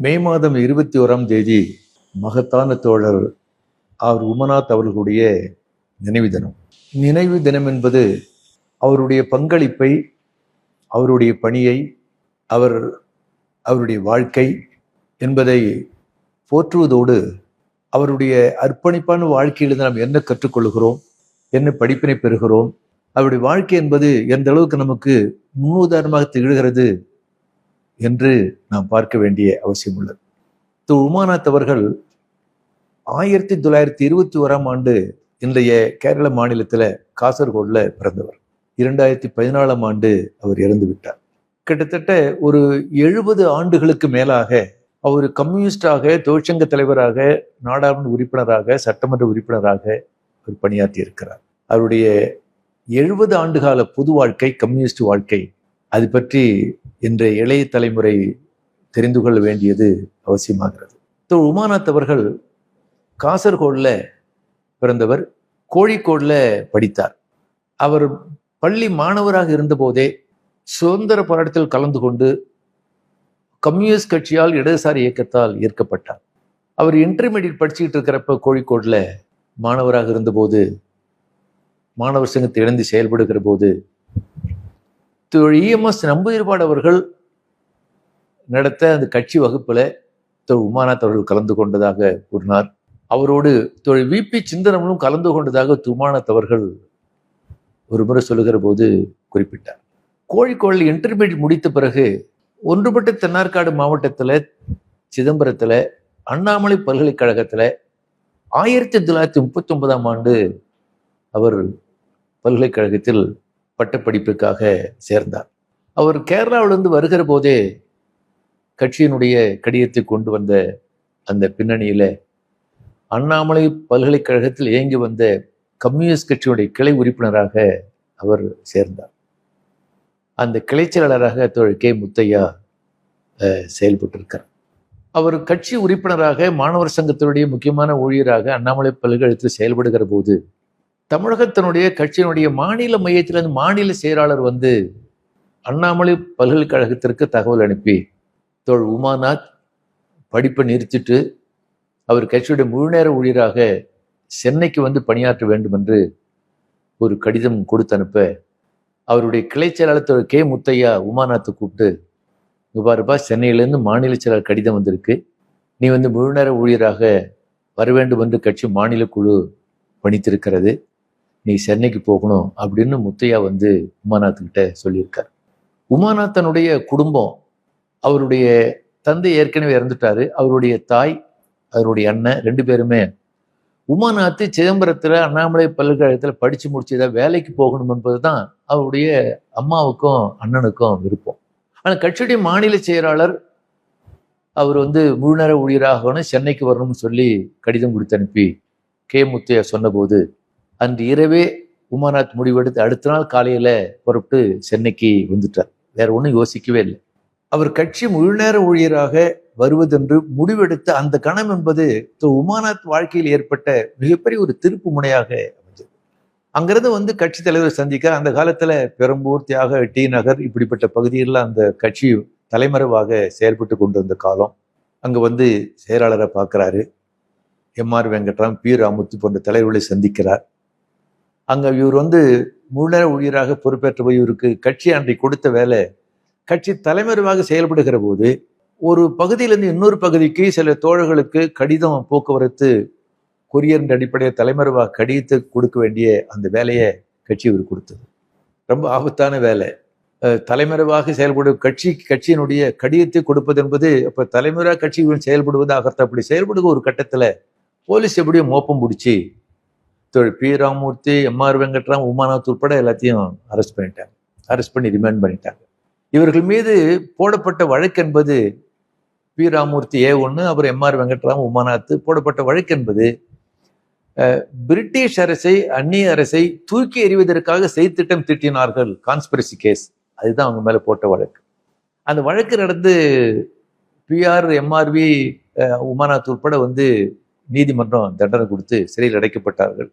மே மாதம் இருபத்தி ஓராம் தேதி மகத்தான தோழர் அவர் உமநாத் அவர்களுடைய நினைவு தினம். நினைவு தினம் என்பது அவருடைய பங்களிப்பை அவருடைய பணியை அவர் அவருடைய வாழ்க்கை என்பதை போற்றுவதோடு அவருடைய அர்ப்பணிப்பான வாழ்க்கையிலிருந்து நாம் என்ன கற்றுக்கொள்கிறோம் என்ன படிப்பினை பெறுகிறோம் அவருடைய வாழ்க்கை என்பது எந்த அளவுக்கு நமக்கு முன்னுதாரணமாக திகழ்கிறது என்று நாம் பார்க்க வேண்டிய அவசியம் உள்ளது. திரு உமாநாத் அவர்கள் ஆயிரத்தி தொள்ளாயிரத்தி இருபத்தி ஓராம் ஆண்டு இன்றைய கேரள மாநிலத்தில் காசர்கோடில் பிறந்தவர். இரண்டாயிரத்தி பதினாலாம் ஆண்டு அவர் இறந்து விட்டார். கிட்டத்தட்ட ஒரு எழுபது ஆண்டுகளுக்கு மேலாக அவர் கம்யூனிஸ்டாக தொழிற்சங்க தலைவராக நாடாளுமன்ற உறுப்பினராக சட்டமன்ற உறுப்பினராக அவர் பணியாற்றி இருக்கிறார். அவருடைய எழுபது ஆண்டுகால பொது வாழ்க்கை கம்யூனிஸ்ட் வாழ்க்கை அது பற்றி இன்றைய இளைய தலைமுறை தெரிந்து கொள்ள வேண்டியது அவசியமாகிறது. திரு உமாநாத் அவர்கள் காசர்கோடில் பிறந்தவர் கோழிக்கோடில் படித்தார். அவர் பள்ளி மாணவராக இருந்தபோதே சுதந்திர போராட்டத்தில் கலந்து கொண்டு கம்யூனிஸ்ட் கட்சியால் இடதுசாரி இயக்கத்தால் ஈர்க்கப்பட்டார் அவர் இன்டர்மீடியட் படிச்சுக்கிட்டு இருக்கிறப்ப கோழிக்கோடில் மாணவராக இருந்தபோது மாணவர் சங்கத்தை இழந்து செயல்படுகிற போது திரு இஎம்எஸ் நம்பூதிரிபாடு அவர்கள் நடத்த அந்த கட்சி வகுப்பில் திரு உமாநாத் அவர்கள் கலந்து கொண்டதாக கூறினார். அவரோடு திரு விபி சிந்தனமும் கலந்து கொண்டதாக திரு உமாநாத் அவர்கள் ஒரு முறை சொல்லுகிற போது குறிப்பிட்டார். கோழிக்கோளில் இன்டர்மீடியட் முடித்த பிறகு ஒன்றுபட்ட தென்னார்காடு மாவட்டத்தில் சிதம்பரத்தில் அண்ணாமலை பல்கலைக்கழகத்தில் ஆயிரத்தி தொள்ளாயிரத்தி முப்பத்தி ஒன்பதாம் ஆண்டு அவர் பல்கலைக்கழகத்தில் பட்டப்படிப்புக்காக சேர்ந்தார். அவர் கேரளாவிலிருந்து வருகிற போதே கட்சியினுடைய கடிதத்தை கொண்டு வந்த அந்த பின்னணியில அண்ணாமலை பல்கலைக்கழகத்தில் இயங்கி வந்த கம்யூனிஸ்ட் கட்சியுடைய கிளை உறுப்பினராக அவர் சேர்ந்தார். அந்த கிளை செயலாளராக தோழர் கே. முத்தையா செயல்பட்டிருக்கார் அவர் கட்சி உறுப்பினராக மாணவர் சங்கத்தினுடைய முக்கியமான ஊழியராக அண்ணாமலை பல்கலைக்கழகத்தில் செயல்படுகிற போது தமிழகத்தினுடைய கட்சியினுடைய மாநில மையத்திலிருந்து மாநில செயலாளர் வந்து அண்ணாமலை பல்கலைக்கழகத்திற்கு தகவல் அனுப்பி தோழ் உமாநாத் படிப்பை நிறுத்திட்டு அவர் கட்சியுடைய முழுநேர ஊழியராக சென்னைக்கு வந்து பணியாற்ற வேண்டும் என்று ஒரு கடிதம் கொடுத்து அனுப்ப அவருடைய கிளை செயலாளர் கே. முத்தையா உமாநாத்தை கூப்பிட்டு இங்க பாருப்பா சென்னையிலேருந்து மாநில செயலாளர் கடிதம் வந்திருக்கு. நீ வந்து முழுநேர ஊழியராக வர வேண்டும் என்று கட்சி மாநில குழு பணித்திருக்கிறது. நீ சென்னைக்கு போகணும் அப்படின்னு முத்தையா வந்து உமாநாத்துக்கிட்ட சொல்லியிருக்கார். உமாநாத்தனுடைய குடும்பம் அவருடைய தந்தை ஏற்கனவே இறந்துட்டாரு. அவருடைய தாய் அவருடைய அண்ணன் ரெண்டு பேருமே உமாநாத்து சிதம்பரத்தில் அண்ணாமலை பல்கலைக்கழகத்துல படிச்சு முடிச்சதா வேலைக்கு போகணும் என்பது தான் அவருடைய அம்மாவுக்கும் அண்ணனுக்கும் விருப்பம். ஆனால் கட்சியுடைய மாநில செயலாளர் அவர் வந்து முழுநேர ஊழியராகணும் சென்னைக்கு வரணும்னு சொல்லி கடிதம் கொடுத்து அனுப்பி கே முத்தையா சொன்னபோது அன்று இரவே உமாநாத் முடிவெடுத்து அடுத்த நாள் காலையில் புறப்பட்டு சென்னைக்கு வந்துட்டார். வேற ஒன்றும் யோசிக்கவே இல்லை. அவர் கட்சி முழுநேர ஊழியராக வருவதென்று முடிவெடுத்த அந்த கணம் என்பது உமாநாத் வாழ்க்கையில் ஏற்பட்ட மிகப்பெரிய ஒரு திருப்பு முனையாக அமைஞ்சது. அங்கிருந்து வந்து கட்சி தலைவரை சந்திக்க அந்த காலத்தில் பெரம்பூர் தியாக டி நகர் இப்படிப்பட்ட பகுதிகளில் அந்த கட்சி தலைமறைவாக செயல்பட்டு கொண்டிருந்த காலம். அங்கே வந்து செயலாளரை பார்க்குறாரு. எம் ஆர் வெங்கட்ராம் பி ராமுத்து போன்ற தலைவர்களை சந்திக்கிறார். அங்கே இவர் வந்து முழுநேர ஊழியராக பொறுப்பேற்ற போய் இவருக்கு கட்சி அன்றை கொடுத்த வேலை கட்சி தலைமறைவாக செயல்படுகிற போது ஒரு பகுதியிலிருந்து இன்னொரு பகுதிக்கு சில தோழர்களுக்கு கடிதம் போக்குவரத்து கொரியர் அடிப்படையில் தலைமறைவாக கடிதத்தை கொடுக்க வேண்டிய அந்த வேலையை கட்சி இவர் கொடுத்தது. ரொம்ப ஆபத்தான வேலை. தலைமறைவாக செயல்படும் கட்சி கட்சியினுடைய கடிதத்தை கொடுப்பது என்பது அப்போ தலைமுறை கட்சி செயல்படுவதாக அப்படி செயல்படுகிற ஒரு கட்டத்தில் போலீஸ் எப்படியும் மோப்பம் பிடிச்சி திரு பி ராமூர்த்தி எம்ஆர் வெங்கட்ராம் உமாநாத் உட்பட எல்லாத்தையும் அரெஸ்ட் பண்ணிட்டாங்க. அரெஸ்ட் பண்ணி ரிமாண்ட் பண்ணிட்டாங்க. இவர்கள் மீது போடப்பட்ட வழக்கு என்பது பி ராமூர்த்தி ஏ ஒன்று அப்புறம் எம்ஆர் வெங்கட்ராம் உமாநாத் போடப்பட்ட வழக்கு என்பது பிரிட்டிஷ் அரசை அந்நிய அரசை தூக்கி எறிவதற்காக செய்திட்டம் தீட்டினார்கள் கான்ஸ்பிரசி கேஸ் அதுதான் அவங்க மேலே போட்ட வழக்கு. அந்த வழக்கு நடந்து பிஆர் எம்ஆர்வி உமாநாத் உட்பட வந்து நீதிமன்றம் தண்டனை கொடுத்து சிறையில் அடைக்கப்பட்டார்கள்.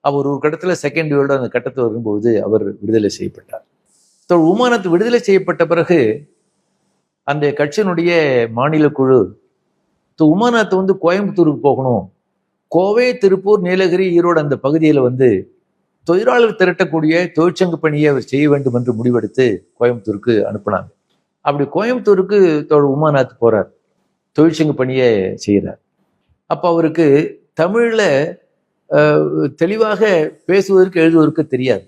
அவர் ஒரு கட்டத்தில் செகண்ட் வேர்ல்டு அந்த கட்டத்தில் வரும்போது அவர் விடுதலை செய்யப்பட்டார். ஸோ உமானத்து விடுதலை செய்யப்பட்ட பிறகு அந்த கட்சியினுடைய மாநில குழு து- உமாநாத் வந்து கோயம்புத்தூருக்கு போகணும். கோவை திருப்பூர் நீலகிரி ஈரோடு அந்த பகுதியில் வந்து தொழிலாளர் திரட்டக்கூடிய தொழிற்சங்க பணியை அவர் செய்ய வேண்டும் என்று முடிவெடுத்து கோயம்புத்தூருக்கு அனுப்புனாங்க. அப்படி கோயம்புத்தூருக்கு தோழர் உமாநாத் போறார். தொழிற்சங்க பணியை செய்கிறார் அப்போ அவருக்கு தமிழில் தெளிவாக பேசுவதற்கு எழுதுவதற்கு தெரியாது.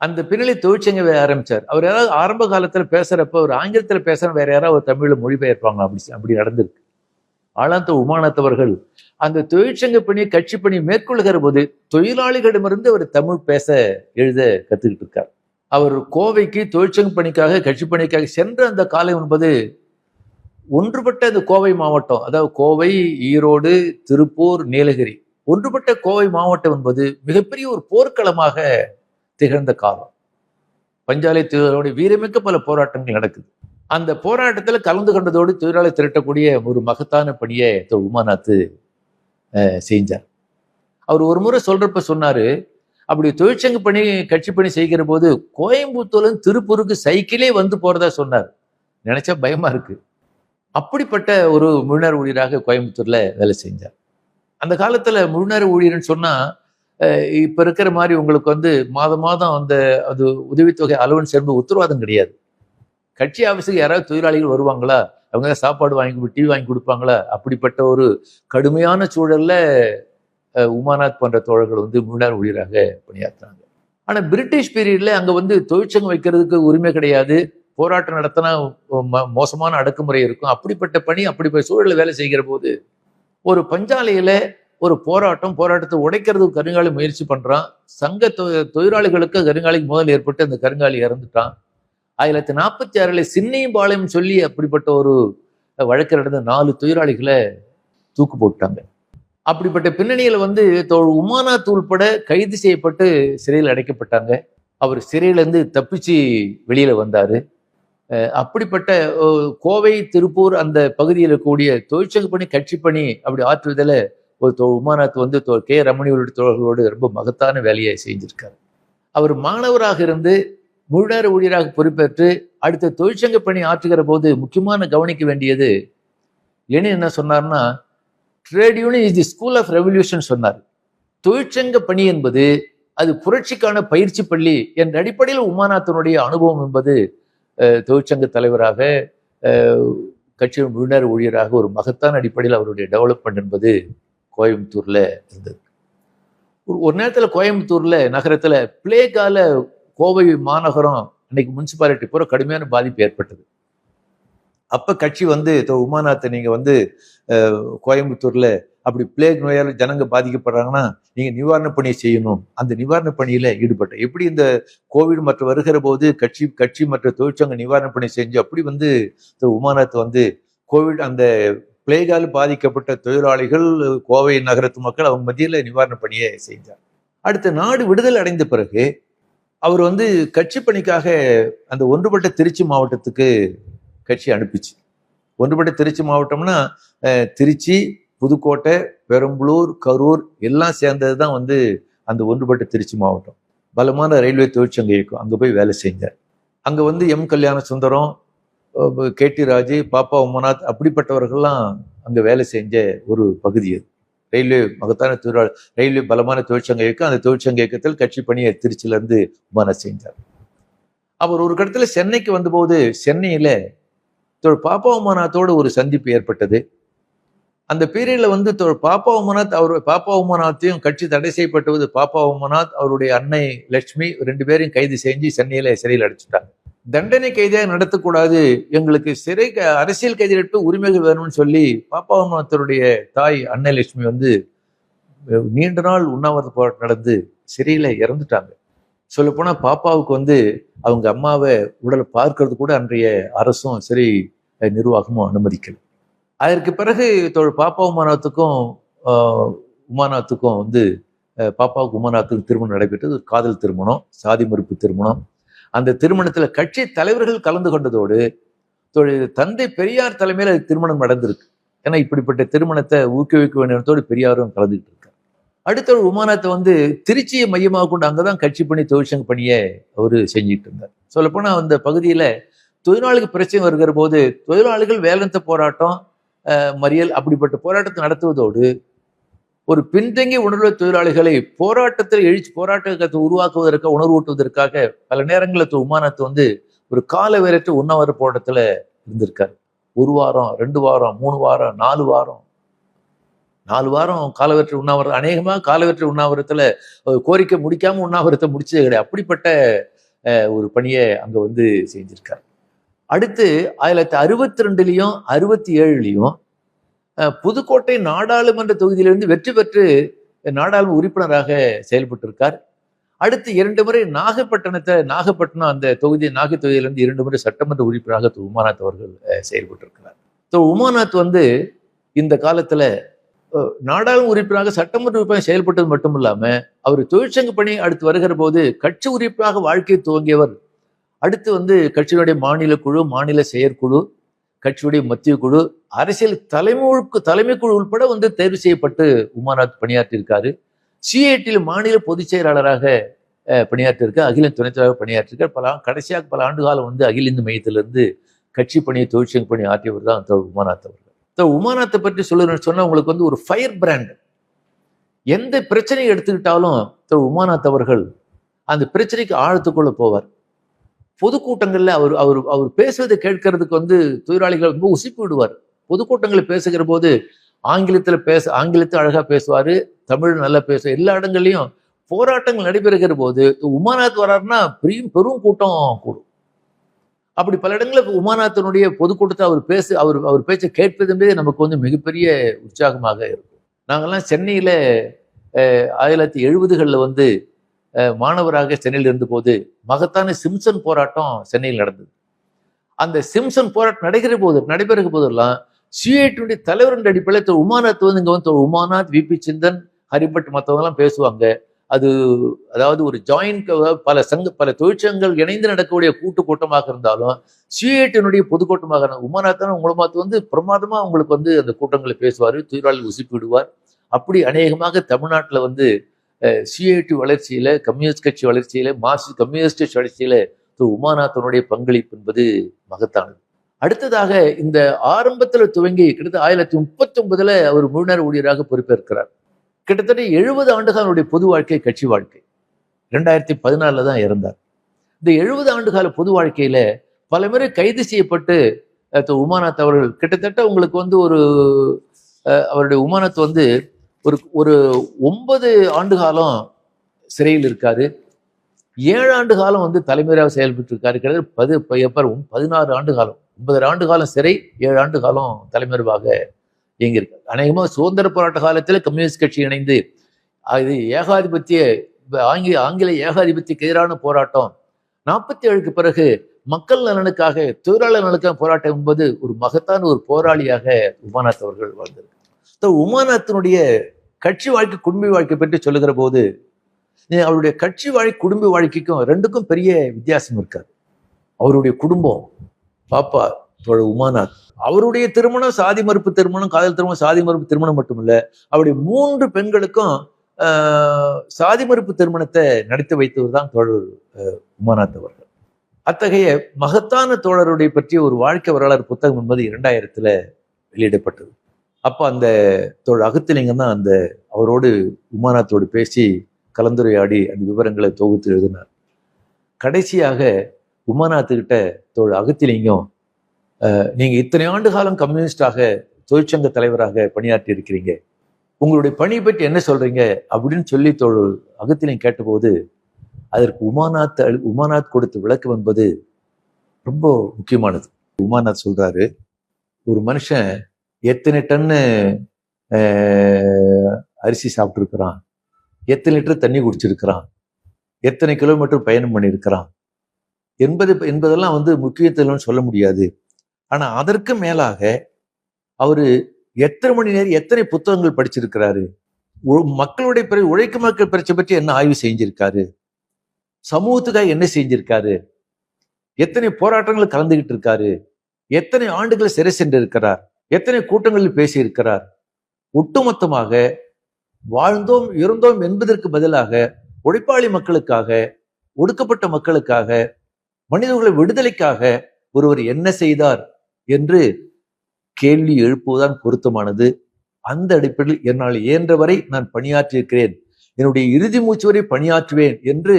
அந்த பின்னணி தொழிற்சங்க ஆரம்பிச்சார். அவர் யாராவது ஆரம்ப காலத்தில் பேசுறப்ப ஒரு ஆங்கிலத்தில் பேசுற வேற யாராவது ஒரு தமிழில் மொழிபெயர்ப்பாங்க அப்படி அப்படி நடந்திருக்கு. ஆளாந்த உமானத்தவர்கள் அந்த தொழிற்சங்க பணி கட்சி பணி மேற்கொள்கிற போது தொழிலாளிகளிடமிருந்து அவர் தமிழ் பேச எழுத கத்துக்கிட்டு இருக்கார். அவர் கோவைக்கு தொழிற்சங்க பணிக்காக கட்சி பணிக்காக சென்ற அந்த காலம் என்பது ஒன்றுபட்ட அந்த கோவை மாவட்டம் அதாவது கோவை ஈரோடு திருப்பூர் நீலகிரி. ஒன்றுபட்ட கோவை மாவட்டம் என்பது மிகப்பெரிய ஒரு போர்க்களமாக திகழ்ந்த காலம். பஞ்சாலை தொழிலாளர்களுடைய வீரமிக்க பல போராட்டங்கள் நடக்குது. அந்த போராட்டத்தில் கலந்து கொண்டதோடு தொழிலாளர் திரட்டக்கூடிய ஒரு மகத்தான பணியை தோ உமாநாத்து செஞ்சார். அவர் ஒரு முறை சொல்றப்ப சொன்னாரு அப்படி தொழிற்சங்க பணி கட்சி பணி செய்கிற போது கோயம்புத்தூர்லேருந்து திருப்பூருக்கு சைக்கிளே வந்து போறதா சொன்னார். நினைச்சா பயமா இருக்கு. அப்படிப்பட்ட ஒரு முன்னர் ஊழியராக கோயம்புத்தூர்ல வேலை செஞ்சார். அந்த காலத்துல முழுநேர ஊழியர்னு சொன்னா இப்போ இப்ப இருக்கிற மாதிரி உங்களுக்கு வந்து மாதம் மாதம் அந்த அது உதவித்தொகை அலவன்ஸ் என்பது உத்தரவாதம் கிடையாது. கட்சி ஆஃபீஸுக்கு யாராவது தொழிலாளிகள் வருவாங்களா? அவங்க சாப்பாடு வாங்கி டிவி வாங்கி கொடுப்பாங்களா? அப்படிப்பட்ட ஒரு கடுமையான சூழல்ல உமாநாத் போன்ற தோழர்கள் வந்து முழுநேர ஊழியராக பணியாற்றினாங்க. ஆனா பிரிட்டிஷ் பீரியட்ல அங்க வந்து தொழிற்சங்கம் வைக்கிறதுக்கு உரிமை கிடையாது. போராட்டம் நடத்தினா ம- மோசமான அடக்குமுறை இருக்கும். அப்படிப்பட்ட பணி அப்படிப்பட்ட சூழலில் வேலை செய்கிற போது ஒரு பஞ்சாலையில ஒரு போராட்டம் போராட்டத்தை உடைக்கிறதுக்கு கருங்காலி முயற்சி பண்றான். சங்க தொ- தொழிலாளிகளுக்கு கருங்காலிக்கு முதல் ஏற்பட்டு அந்த கருங்காலி இறந்துட்டான். ஆயிரத்தி தொள்ளாயிரத்தி நாற்பத்தி ஆறுல சின்னையும் பாளையம் சொல்லி அப்படிப்பட்ட ஒரு வழக்கு நடந்த நாலு தொழிலாளிகளை தூக்கு போட்டாங்க அப்படிப்பட்ட பின்னணியில வந்து தோழர் உமானாத் உள்பட கைது செய்யப்பட்டு சிறையில் அடைக்கப்பட்டாங்க. அவர் சிறையிலேருந்து தப்பிச்சு வெளியில வந்தாரு. அப்படிப்பட்ட கோவை திருப்பூர் அந்த பகுதியில் இருக்கக்கூடிய தொழிற்சங்க பணி கட்சி பணி அப்படி ஆற்றுவதில் ஒரு உமாநாத் வந்து கே. ரமணி உள்ளிட்ட தோழர்களோடு ரொம்ப மகத்தான வேலையை செஞ்சிருக்காரு. அவர் மாணவராக இருந்து முழுநேர ஊழியராக பொறுப்பேற்று அடுத்த தொழிற்சங்க பணி ஆற்றுகிற போது முக்கியமான கவனிக்க வேண்டியது லெனின் என்ன சொன்னார்னா trade union is the school of revolution சொன்னார். தொழிற்சங்க பணி என்பது அது புரட்சிக்கான பயிற்சி பள்ளி என்ற அடிப்படையில் உமாநாத்தினுடைய அனுபவம் என்பது தொழிற்சங்க தலைவராக கட்சியின் முழுநேர ஊழியராக ஒரு மகத்தான அடிப்படையில் அவருடைய டெவலப்மெண்ட் என்பது கோயம்புத்தூரில் இருந்தது. ஒரு- ஒரு கோயம்புத்தூரில் நகரத்தில் பிளே பிளேகால கோவை மாநகரம் இன்னைக்கு முனிசிபாலிட்டி பூரா கடுமையான பாதிப்பு ஏற்பட்டது. அப்போ கட்சி வந்து தோ- உமாநாத்தை நீங்கள் வந்து கோயம்புத்தூரில் அப்படி பிளேக் நோயால் ஜனங்க பாதிக்கப்படுறாங்கன்னா நீங்கள் நிவாரண பணியை செய்யணும். அந்த நிவாரண பணியில் ஈடுபட்ட எப்படி இந்த கோவிட் மற்ற வருகிற போது கட்சி கட்சி மற்ற தொழிற்சங்க நிவாரண பணி செஞ்சு அப்படி வந்து உமானத்தை வந்து கோவிட் அந்த பிளேகால் பாதிக்கப்பட்ட தொழிலாளிகள் கோவை நகரத்து மக்கள் அவங்க மத்தியில் நிவாரண பணியை செஞ்சார் அடுத்த நாடு விடுதலை அடைந்த பிறகு அவர் வந்து கட்சி பணிக்காக அந்த ஒன்றுபட்ட திருச்சி மாவட்டத்துக்கு கட்சி அனுப்பிச்சு. ஒன்றுபட்ட திருச்சி மாவட்டம்னா திருச்சி புதுக்கோட்டை பெரம்பலூர் கரூர் எல்லாம் சேர்ந்தது தான் வந்து அந்த ஒன்றுபட்ட திருச்சி மாவட்டம். பலமான ரயில்வே தொழிற்சங்க இயக்கம் அங்கே போய் வேலை செஞ்சார். அங்கே வந்து M. Kalyana Sundaram K D Raju பாப்பா உமநாத் அப்படிப்பட்டவர்கள்லாம் அங்கே வேலை செஞ்ச ஒரு பகுதி அது. ரயில்வே மகத்தான தொழிலாளர் ரயில்வே பலமான தொழிற்சங்க இயக்கம். அந்த தொழிற்சங்க இயக்கத்தில் கட்சி பணியை திருச்சியிலேருந்து உமநாத் செஞ்சார். அவர் ஒரு கட்டத்தில் சென்னைக்கு வந்தபோது சென்னையில் பாப்பா உமநாத்தோடு ஒரு சந்திப்பு ஏற்பட்டது. அந்த பீரியட்ல வந்து பாப்பா உமநாத் அவர் பாப்பா உமநாத்தையும் கட்சி தடை செய்யப்பட்டது பாப்பா உமநாத் அவருடைய அன்னை லட்சுமி ரெண்டு பேரையும் கைது செஞ்சு சென்னையில சிறையில் அடைச்சிட்டாங்க. தண்டனை கைதியாக நடத்தக்கூடாது எங்களுக்கு சிறை க- அரசியல் கைதிகளுக்கு உரிமைகள் வேணும்னு சொல்லி பாப்பா உமநாத்தருடைய தாய் அன்னை லட்சுமி வந்து நீண்ட நாள் உண்ணாவிரத போராட்டம் நடந்து சிறையில இறந்துட்டாங்க. சொல்லப்போனா பாப்பாவுக்கு வந்து அவங்க அம்மாவை உடலை பார்க்கறது கூட அன்றைய அரசும் சிறை நிர்வாகமும் அனுமதிக்கல. அதற்கு பிறகு தோழ் பாப்பா உமானாத்துக்கும் உமானாத்துக்கும் வந்து பாப்பாவுக்கு உமாநாத்துக்கும் திருமணம் நடைபெற்றது. ஒரு காதல் திருமணம் சாதி மறுப்பு திருமணம். அந்த திருமணத்தில் கட்சி தலைவர்கள் கலந்து கொண்டதோடு தொழில் தந்தை பெரியார் தலைமையில் அது திருமணம் நடந்திருக்கு. ஏன்னா இப்படிப்பட்ட திருமணத்தை ஊக்குவிக்க வேண்டியதோடு பெரியாரும் கலந்துக்கிட்டு இருக்கார் அடுத்த ஒரு உமானத்தை வந்து திருச்சியை மையமாக கொண்டு அங்கே தான் கட்சி பணி தொழிற்சங்க பணியை அவர் செஞ்சுட்டு இருந்தார். சொல்லப்போனால் அந்த பகுதியில் தொழிலாளிகள் பிரச்சனை வருகிற போது தொழிலாளிகள் வேலந்த போராட்டம் மறியல் அப்படிப்பட்ட போராட்டத்தை நடத்துவதோடு ஒரு பின்தங்கிய உணர்வு தொழிலாளிகளை போராட்டத்தில் எழுச்சி போராட்டத்தை உருவாக்குவதற்காக உணர்வூட்டுவதற்காக பல நேரங்களில் திரு உமானத்து வந்து ஒரு கால வேறற்ற உண்ணாவிர போராட்டத்தில் இருந்திருக்காரு. ஒரு வாரம் ரெண்டு வாரம் மூணு வாரம் நாலு வாரம். நாலு வாரம் காலவற்ற உண்ணாவிரம் அநேகமாக காலவற்ற உண்ணாவிரத்தில் ஒரு கோரிக்கை முடிக்காமல் உண்ணாவிரத்தை முடிச்சது கிடையாது. அப்படிப்பட்ட ஒரு பணியை அங்கே வந்து செஞ்சிருக்காரு. அடுத்து ஆயிரத்தி தொள்ளாயிரத்தி அறுபத்தி ரெண்டுலையும் அறுபத்தி ஏழுலையும் புதுக்கோட்டை நாடாளுமன்ற தொகுதியிலிருந்து வெற்றி பெற்று நாடாளுமன்ற உறுப்பினராக செயல்பட்டிருக்கார். அடுத்து இரண்டு முறை நாகப்பட்டினத்தை நாகப்பட்டினம் அந்த தொகுதி நாகை தொகுதியிலிருந்து இரண்டு முறை சட்டமன்ற உறுப்பினராக திரு உமாநாத் அவர்கள் அஹ், செயல்பட்டிருக்கிறார். திரு உமாநாத் வந்து இந்த காலத்துல நாடாளுமன்ற உறுப்பினராக சட்டமன்ற உறுப்பினர் செயல்பட்டது மட்டும் இல்லாம அவர் தொழிற்சங்க பணி அடுத்து வருகிற போது கட்சி உறுப்பினராக வாழ்க்கையை துவங்கியவர் அடுத்து வந்து கட்சியினுடைய மாநில குழு மாநில செயற்குழு கட்சியுடைய மத்திய குழு அரசியல் தலைமுழுக்கு தலைமை குழு உள்பட வந்து தேர்வு செய்யப்பட்டு உமாநாத் பணியாற்றியிருக்காரு. சிஐடியில் மாநில பொதுச் செயலாளராக பணியாற்றியிருக்கார் அகில துணைத் தலைவர் பணியாற்றிருக்கார் பல கடைசியாக பல ஆண்டு காலம் வந்து அகில இந்து மையத்திலிருந்து கட்சி பணியை தொழிற்சங்க பணி ஆற்றியவர் தான் தோழர் உமாநாத் அவர்கள். உமாநாத்தை பற்றி சொல்லணும்னு சொன்னால் உங்களுக்கு வந்து ஒரு ஃபயர் பிராண்ட். எந்த பிரச்சனையை எடுத்துக்கிட்டாலும் திரு உமாநாத் அவர்கள் அந்த பிரச்சனைக்கு ஆழத்துக்குள்ள போவார். பொதுக்கூட்டங்களில் அவர் அவர் அவர் பேசுவதை கேட்கறதுக்கு வந்து தொழிலாளிகள் ரொம்ப உசிப்பு விடுவார் பொதுக்கூட்டங்களில் பேசுகிற போது ஆங்கிலத்தில் பேச ஆங்கிலத்தை அழகாக பேசுவார் தமிழ் நல்லா பேசுவார் எல்லா இடங்கள்லையும் போராட்டங்கள் நடைபெறுகிற போது உமாநாத் வராருன்னா பெரிய பெரும் கூட்டம் கூடும். அப்படி பல இடங்களில் உமாநாத்தினுடைய பொதுக்கூட்டத்தை அவர் பேசு அவர் அவர் பேச்சை கேட்பதுமே நமக்கு வந்து மிகப்பெரிய உற்சாகமாக இருக்கும். நாங்கள்லாம் சென்னையில் ஆயிரத்தி தொள்ளாயிரத்தி எழுபதுகளில் வந்து மாணவராக சென்னையில் இருந்தபோது மகத்தான சிம்சன் போராட்டம் சென்னையில் நடந்தது. அந்த சிம்சன் போராட்டம் நடைகிற போது நடைபெறுகிற போதெல்லாம் சிஐடியுடைய தலைவரின் அடிப்படையில் உமாநாத் வந்து இங்கே வந்து உமாநாத் விபி சிந்தன் ஹரிபட் மற்றவங்கலாம் பேசுவாங்க. அது அதாவது ஒரு ஜாயிண்ட் பல சங்க பல தொழிற்சங்கங்கள் இணைந்து நடக்கக்கூடிய கூட்டு கூட்டமாக இருந்தாலும் சிஐடியினுடைய பொதுக்கூட்டமாக இருந்தா- உமாநாத்தன் உங்களமாத்து வந்து பிரமாதமாக உங்களுக்கு வந்து அந்த கூட்டங்களை பேசுவார் தொழிலாளி உசிப்பிடுவார் அப்படி அநேகமாக தமிழ்நாட்டில் வந்து சிஐடி வளர்ச்சியில் கம்யூனிஸ்ட் கட்சி வளர்ச்சியில மார்க்சிஸ்ட் கம்யூனிஸ்ட் கட்சி வளர்ச்சியில திரு உமாநாத்தனுடைய பங்களிப்பு என்பது மகத்தானது. அடுத்ததாக இந்த ஆரம்பத்தில் துவங்கி கிட்டத்தட்ட ஆயிரத்தி முப்பத்தி ஒன்பதுல அவர் முழுநேர ஊழியராக பொறுப்பேற்கிறார். கிட்டத்தட்ட எழுபது ஆண்டுகள் அவருடைய பொது வாழ்க்கை கட்சி வாழ்க்கை. ரெண்டாயிரத்தி பதினாலில் தான் இறந்தார். இந்த எழுபது ஆண்டுகால பொது வாழ்க்கையில பல முறை கைது செய்யப்பட்டு அஹ், உமாநாத் அவர்கள் கிட்டத்தட்ட உங்களுக்கு வந்து ஒரு அவருடைய உமானத்தை வந்து ஒரு ஒரு ஒன்பது ஆண்டு காலம் சிறையில் இருக்காரு. ஏழு ஆண்டு காலம் வந்து தலைமையாக செயல்பட்டு இருக்காரு கிட்டத்தட்ட பது ப- பதினாறு ஆண்டு காலம் ஒன்பதரை ஆண்டு காலம் சிறை ஏழு ஆண்டு காலம் தலைமறைவாக இயங்கியிருக்காரு. அநேகமாக சுதந்திர போராட்ட காலத்தில் கம்யூனிஸ்ட் கட்சி இணைந்து அது ஏகாதிபத்திய ஆங்கில ஆங்கில ஏகாதிபத்தியக்கு எதிரான போராட்டம். நாற்பத்தி ஏழுக்கு பிறகு மக்கள் நலனுக்காக தொழிலாளர் நலனுக்காக போராட்டம் என்பது ஒரு மகத்தான ஒரு போராளியாக உமாநாத் அவர்கள் வாழ்ந்திருக்கார். உமாநாத்தினுடைய கட்சி வாழ்க்கை குடும்ப வாழ்க்கை பற்றி சொல்லுகிற போது அவருடைய கட்சி வாழ்க்கை குடும்ப வாழ்க்கைக்கும் ரெண்டுக்கும் பெரிய வித்தியாசம் இருக்காது. அவருடைய குடும்பம் பாப்பா தோழர் உமாநாத் அவருடைய திருமணம் சாதி மறுப்பு திருமணம் காதல் திருமணம் சாதி மறுப்பு திருமணம் மட்டுமல்ல அவருடைய மூன்று பெண்களுக்கும் சாதி மறுப்பு திருமணத்தை நடத்தி வைத்தவர் தான் தோழர் உமாநாத் அவர்கள். அத்தகைய மகத்தான தோழருடைய பற்றிய ஒரு வாழ்க்கை வரலாறு புத்தகம் என்பது இரண்டாயிரத்துல வெளியிடப்பட்டது. அப்போ அந்த அகத்திலிங்கம் தான் அந்த அவரோடு உமாநாத்தோடு பேசி கலந்துரையாடி அந்த விவரங்களை தொகுத்து எழுதினார். கடைசியாக உமாநாத்துக்கிட்ட தோழ் அகத்திலிங்கம் நீங்கள் இத்தனை ஆண்டு காலம் கம்யூனிஸ்டாக தொழிற்சங்க தலைவராக பணியாற்றி இருக்கிறீங்க உங்களுடைய பணி பற்றி என்ன சொல்றீங்க? அப்படின்னு சொல்லி தோழ் அகத்திலையும் கேட்டபோது அதற்கு உமாநாத் அழி- உமாநாத் கொடுத்த விளக்கம் என்பது ரொம்ப முக்கியமானது. உமாநாத் சொல்றாரு ஒரு மனுஷன் எத்தனை டன்னு அரிசி சாப்பிட்ருக்கிறான் எத்தனை லிட்டர் தண்ணி குடிச்சிருக்கிறான்? எத்தனை கிலோமீட்டர் பயணம் பண்ணியிருக்கிறான்? என்பது என்பதெல்லாம் வந்து முக்கியத்துவம்னு சொல்ல முடியாது. ஆனால் அதற்கு மேலாக அவர் எத்தனை மணி நேரம் எத்தனை புத்தகங்கள் படிச்சிருக்கிறாரு? மக்களுடைய பிற- உழைக்கும் மக்கள் பிரச்சனை பற்றி என்ன ஆய்வு செஞ்சிருக்காரு? சமூகத்துக்காக என்ன செஞ்சிருக்காரு? எத்தனை போராட்டங்கள் கலந்துகிட்டு இருக்காரு? எத்தனை ஆண்டுகள் சிறை சென்று இருக்கிறார் எத்தனை கூட்டங்களில் பேசியிருக்கிறார்? ஒட்டுமொத்தமாக வாழ்ந்தோம் இருந்தோம் என்பதற்கு பதிலாக உழைப்பாளி மக்களுக்காக ஒடுக்கப்பட்ட மக்களுக்காக மனிதர்களை விடுதலைக்காக ஒருவர் என்ன செய்தார் என்று கேள்வி எழுப்புவதுதான் பொருத்தமானது. அந்த அடிப்படையில் என்னால் இயன்றவரை நான் பணியாற்றியிருக்கிறேன். என்னுடைய இறுதி மூச்சு வரை பணியாற்றுவேன் என்று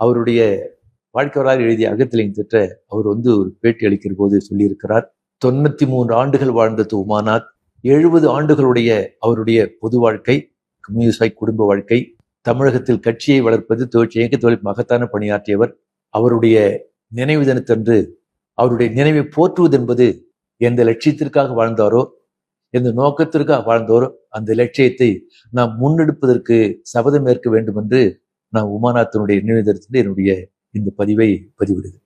அவருடைய வாழ்க்கை வரலாறு எழுதிய அகத்திலிங்க திட்ட அவர் வந்து ஒரு பேட்டி அளிக்கிற போது சொல்லியிருக்கிறார். தொண்ணூத்தி மூன்று ஆண்டுகள் வாழ்ந்த உமானாத் எழுபது ஆண்டுகளுடைய அவருடைய பொது வாழ்க்கை கம்யூனிஸ்ட் குடும்ப வாழ்க்கை தமிழகத்தில் கட்சியை வளர்ப்பது தொழிற்சி தொழில் மகத்தான பணியாற்றியவர். அவருடைய நினைவு தினத்தன்று அவருடைய நினைவை போற்றுவது என்பது எந்த லட்சியத்திற்காக வாழ்ந்தாரோ எந்த நோக்கத்திற்காக வாழ்ந்தோரோ அந்த லட்சியத்தை நாம் முன்னெடுப்பதற்கு சபதம் ஏற்க வேண்டும் என்று நான் உமாநாத்தினுடைய நினைவு தினத்தில் என்னுடைய இந்த பதிவை பதிவிடுகிறேன்.